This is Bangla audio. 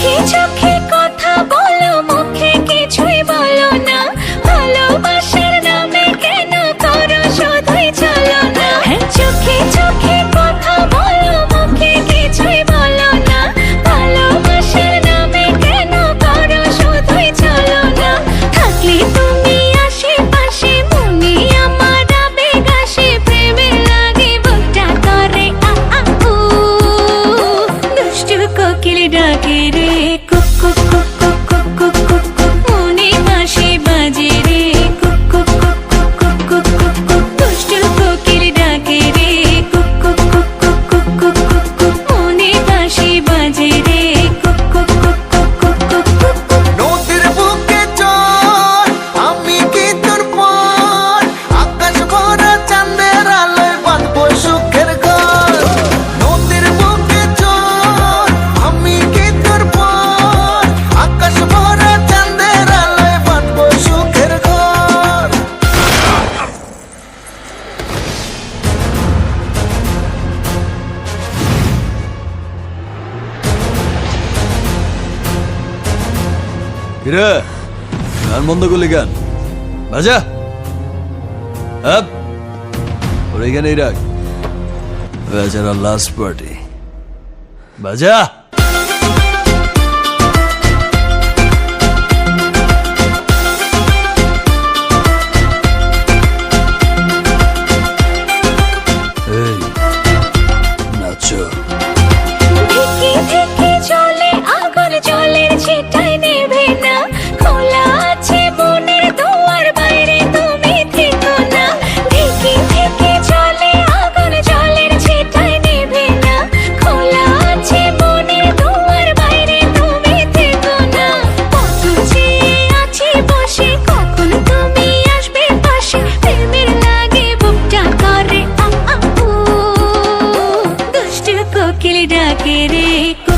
keep trying. কিরে? গান বন্ধ করলি গান বাজা? আপ ওর এইখানেই রাখ। বেচারা লাস্ট পার্টি বাজা? किलिडा केरे